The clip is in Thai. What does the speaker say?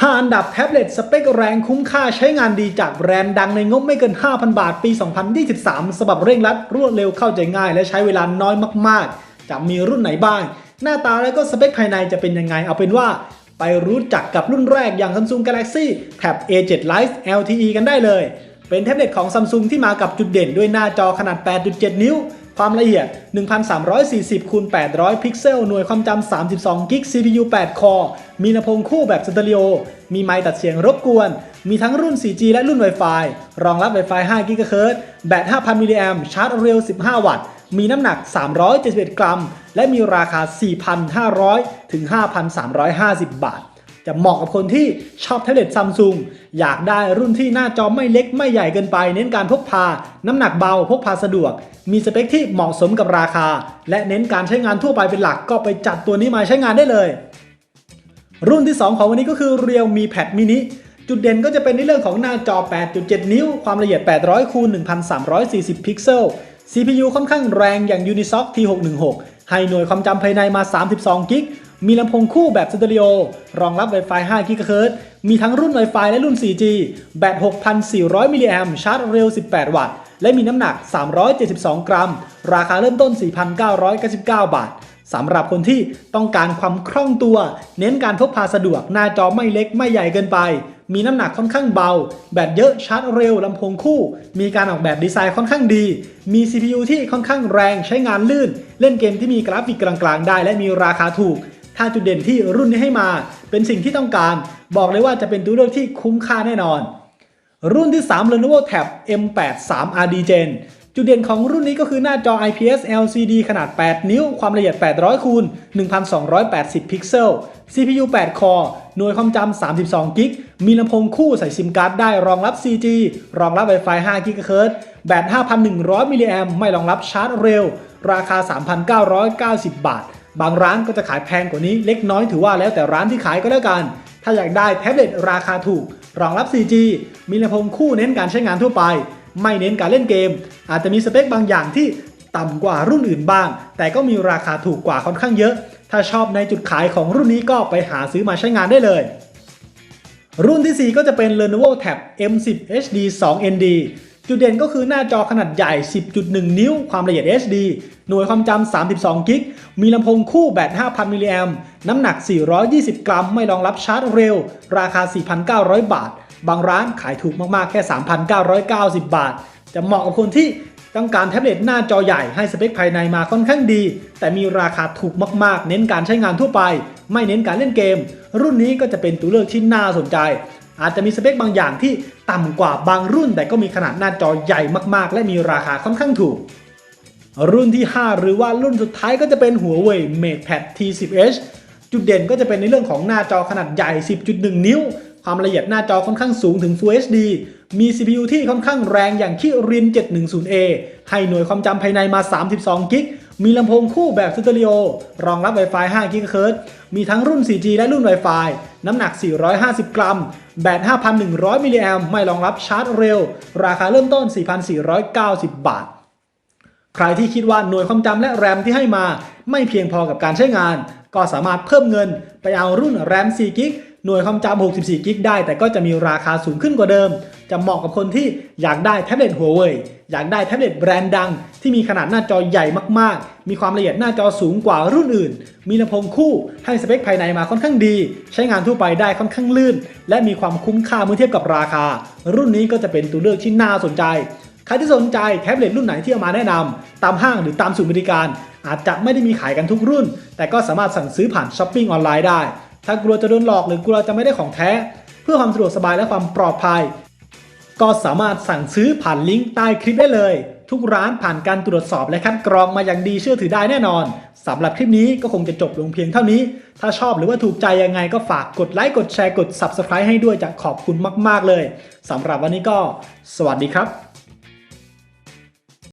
5 อันดับแท็บเล็ตสเปคแรงคุ้มค่าใช้งานดีจากแบรนด์ดังในงบไม่เกิน 5,000 บาท ปี 2023สำหรับเร่งรัด รวดเร็วเข้าใจง่าย และใช้เวลาน้อยมากๆ จะมีรุ่นไหนบ้าง หน้าตาและก็สเปคภายในจะเป็นยังไง เอาเป็นว่า ไปรู้จักกับรุ่นแรกอย่าง Samsung Galaxy Tab A7 Lite LTE กันได้เลย เป็นแท็บเล็ตของ Samsung ที่มากับจุดเด่นด้วยหน้าจอขนาด 8.7 นิ้ว ความละเอียด 1340คูณ800 พิกเซล หน่วยความจำ 32 กิก CPU 8 คอร์ มีลำโพงคู่แบบสเตอริโอ มีไมค์ตัดเสียงรบกวน มีทั้งรุ่น 4G และรุ่น Wi-Fi รองรับ Wi-Fi 5 GHz แบต 5,000 มิลลิแอมชาร์จเร็ว 15 วัตต์ มีน้ำหนัก 371 กรัม และมีราคา 4,500 ถึง 5,350 บาท จะเหมาะกับคนที่ชอบแท็บเล็ตซัมซุงอยากได้รุ่นที่หน้าจอไม่เล็กไม่ใหญ่เกินไป เน้นการพกพา น้ำหนักเบาพกพาสะดวก มีสเปคที่เหมาะสมกับราคา และเน้นการใช้งานทั่วไปเป็นหลักก็ไปจัดตัวนี้มาใช้งานได้เลย รุ่นที่ 2 ของวันนี้ก็คือ Realme Pad Mini จุดเด่นก็จะเป็นในเรื่องของหน้าจอ 8.7 นิ้ว ความละเอียด 800คูณ1,340 พิกเซล CPU ค่อนข้างแรงอย่าง Unisoc T616 ให้หน่วยความจำภายในมา 32กิก มีลำโพงคู่แบบสเตอริโอรองรับ Wi-Fi 5 GHz มีทั้งรุ่น Wi-Fi และรุ่น 4G แบต 6,400 มิลลิแอมชาร์จเร็ว 18 วัตต์ และมีน้ำหนัก 372 กรัม ราคาเริ่มต้น 4,999 บาทสำหรับคนที่ต้องการความคล่องตัว เน้นการพกพาสะดวกหน้าจอไม่เล็กไม่ใหญ่เกินไป มีน้ำหนักค่อนข้างเบา แบตเยอะชาร์จเร็วลำโพงคู่ มีการออกแบบดีไซน์ค่อนข้างดี มี CPU ที่ค่อนข้างแรงใช้งานลื่น เล่นเกมที่มีกราฟิกกลางๆ ได้ และมีราคาถูก ถ้าจุดเด่นที่รุ่นนี้ให้มา เป็นสิ่งที่ต้องการ บอกเลยว่าจะเป็นตัวเลือกที่คุ้มค่าแน่นอน รุ่นที่ 3 Lenovo Tab M8 3 RD Gen จุดเด่นของรุ่นนี้ก็คือหน้าจอ IPS LCD ขนาด 8 นิ้ว ความละเอียด 800คูณ1280 พิกเซล CPU 8 คอหน่วยความจำ32 กิก มีลำโพงคู่ใส่ซิมการ์ดได้รองรับ 4G รองรับ Wi-Fi 5 GHz แบต 5,100 มิลลิแอมไม่รองรับชาร์จเร็ว ราคา 3,990 บาท บางร้านก็จะขายแพงกว่านี้เล็กน้อยถือว่าแล้วแต่ร้านที่ขายก็แล้วกัน ถ้าอยากได้แท็บเล็ตราคาถูก รองรับ 4G มีลำโพงคู่เน้นการใช้งานทั่วไป ไม่เน้นการเล่นเกม อาจจะมีสเปคบางอย่างที่ต่ำกว่ารุ่นอื่นบ้าง แต่ก็มีราคาถูกกว่าค่อนข้างเยอะ ถ้าชอบในจุดขายของรุ่นนี้ก็ไปหาซื้อมาใช้งานได้เลย รุ่นที่ 4 ก็จะเป็น Lenovo Tab M10 HD 2 ND จุดเด่นก็คือหน้าจอขนาดใหญ่ 10.1 นิ้ว ความละเอียด HD หน่วยความจำ 32 กิก มีลำโพงคู่แบต 5,000 มิลลิแอมน้ำหนัก 420 กรัม ไม่รองรับชาร์จเร็ว ราคา 4,900 บาท บางร้านขายถูกมากๆ แค่ 3,990 บาท จะเหมาะกับคนที่ต้องการแท็บเล็ตหน้าจอใหญ่ให้สเปคภายในมาค่อนข้างดี แต่มีราคาถูกมากๆ เน้นการใช้งานทั่วไป ไม่เน้นการเล่นเกม รุ่นนี้ก็จะเป็นตัวเลือกที่น่าสนใจ อาจจะมีสเปคบางอย่างที่ต่ำกว่าบางรุ่น แต่ก็มีขนาดหน้าจอใหญ่มากๆ และมีราคาค่อนข้างถูก รุ่นที่ 5 หรือว่ารุ่นสุดท้ายก็จะเป็นหัวเว่ย MatePad T10H จุดเด่นก็จะเป็นในเรื่องของหน้าจอขนาดใหญ่ 10.1 นิ้ว ความละเอียดหน้าจอค่อนข้างสูงถึง Full HD มี CPU ที่ค่อนข้างแรงอย่างคิริน 710A ให้หน่วยความจำภายในมา 32กิก มีลำโพงคู่แบบสเตอริโอรองรับ Wi-Fi 5 GHz มีทั้งรุ่น 4G และรุ่น Wi-Fi น้ำหนัก 450 กรัม แบต 5,100 มิลลิแอมไม่รองรับชาร์จเร็ว ราคาเริ่มต้น 4,490 บาท ใครที่คิดว่าหน่วยความจำและแรมที่ให้มา ไม่เพียงพอกับการใช้งาน ก็สามารถเพิ่มเงินไปเอารุ่นแรม4กิกหน่วยความจำ64กิกได้ แต่ก็จะมีราคาสูงขึ้นกว่าเดิม จะเหมาะกับคนที่อยากได้แท็บเล็ตหัวเว่ยอยากได้แท็บเล็ตแบรนด์ดัง ที่มีขนาดหน้าจอใหญ่มากๆ มีความละเอียดหน้าจอสูงกว่ารุ่นอื่น มีลำโพงคู่ให้สเปคภายในมาค่อนข้างดี ใช้งานทั่วไปได้ค่อนข้างลื่น และมีความคุ้มค่าเมื่อเทียบกับราคา รุ่นนี้ก็จะเป็นตัวเลือกที่น่าสนใจ ใครที่สนใจแท็บเล็ตรุ่นไหนที่เอามาแนะนำตามห้างหรือตามศูนย์บริการ อาจจะไม่ได้มีขายกันทุกรุ่น แต่ก็สามารถสั่งซื้อผ่านช้อปปิ้งออนไลน์ได้ ถ้ากลัวจะโดนหลอกหรือกลัวจะไม่ได้ของแท้ เพื่อความสะดวกสบายและความปลอดภัย ก็สามารถสั่งซื้อผ่านลิงก์ใต้คลิปได้เลย ทุกร้านผ่านการตรวจสอบและคัดกรองมาอย่างดีเชื่อถือได้แน่นอนสำหรับคลิปนี้ก็คงจะจบลงเพียงเท่านี้ ถ้าชอบหรือว่าถูกใจยังไงก็ฝากกดไลค์กดแชร์กด Subscribe ให้ด้วยจะขอบคุณมาก ๆ เลยสำหรับวันนี้ก็ สวัสดีครับ